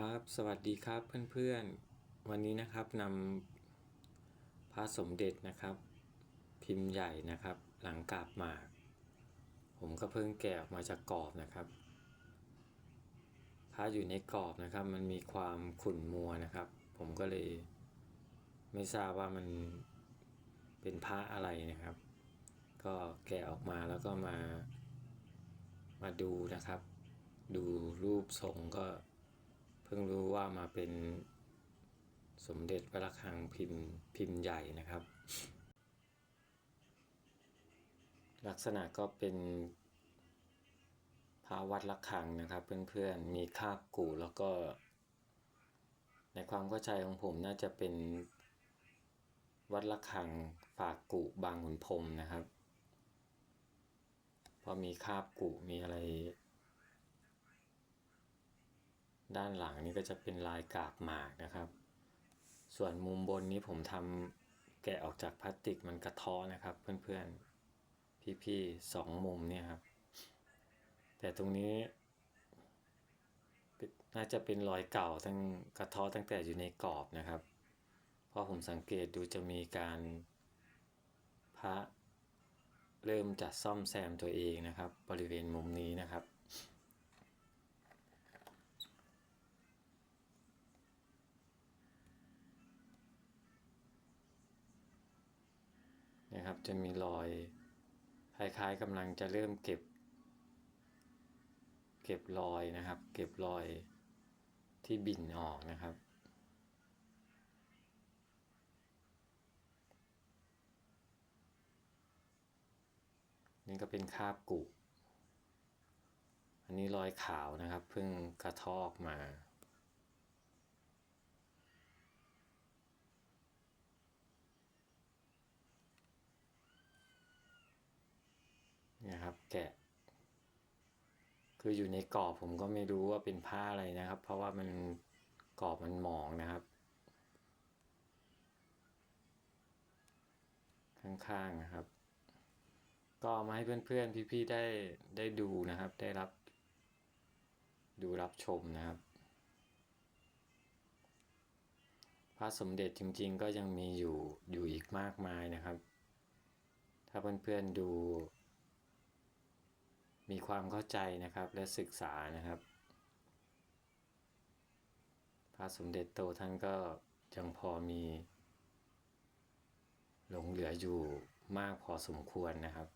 ครับ สวัสดีครับเพื่อนๆ วันนี้นะครับนำพระสมเด็จนะครับ พิมพ์ใหญ่นะครับ หลังกาบหมาก ผมก็เพิ่งแกะออกมาจากกรอบนะครับพระอยู่ในกรอบนะครับ มันมีความขุ่นมัวนะครับ ผมก็เลยไม่ทราบว่ามันเป็นพระอะไรนะครับ ก็แกะออกมาแล้วก็มามาดูนะครับ ดูรูปทรงก็ พิ่งรู้ว่ามาเป็นสมเด็จพระระฆังพิมพ์พิมพ์ใหญ่นะครับ ลักษณะก็เป็นพระวัดระฆังนะครับ เพื่อนๆมีคาบกู่แล้วก็ ในความเข้าใจของผมน่าจะเป็นวัดระฆังฝากกุบางขุนพรมนะครับพราะมีคาบกุมีอะไร ด้านหลังนี่ก็จะเป็นลายกาบหมากนะครับ ส่วนมุมบนนี้ผมทำแกะออกจากพลาสติกมันกระเท้อนะครับ เพื่อนๆ พี่ๆสองมุมเนี่ยครับ แต่ตรงนี้ น่าจะเป็นรอยเก่าตั้งกระเท้อตั้งแต่อยู่ในกรอบนะครับ เพราะผมสังเกตดูจะมีการพระเริ่มจัดซ่อมแซมตัวเองนะครับ บริเวณมุมนี้นะครับ นะครับ จะมีรอยคล้ายๆกำลังจะเริ่มเก็บ เก็บรอยนะครับ เก็บรอยที่บินออกนะครับ นี่ก็เป็นคาบกุ อันนี้รอยขาวนะครับเพิ่งกระเทาะออกมา เนี่ยครับ แกะคืออยู่ในกรอบผมก็ไม่รู้ว่าเป็นผ้าอะไรนะครับ เพราะว่ามันกรอบมันหมองนะครับ ข้างๆนะครับ ก็มาให้เพื่อนๆพี่ๆได้ได้ดูนะครับ ได้รับ ดูรับชมนะครับพระสมเด็จจริงๆก็ยังมีอยู่อยู่อีกมากมายนะครับ ถ้าเพื่อนๆดู มีความเข้าใจนะครับและศึกษานะครับ พระสมเด็จโตท่านก็ยังพอมีหลงเหลืออยู่มากพอสมควรนะครับ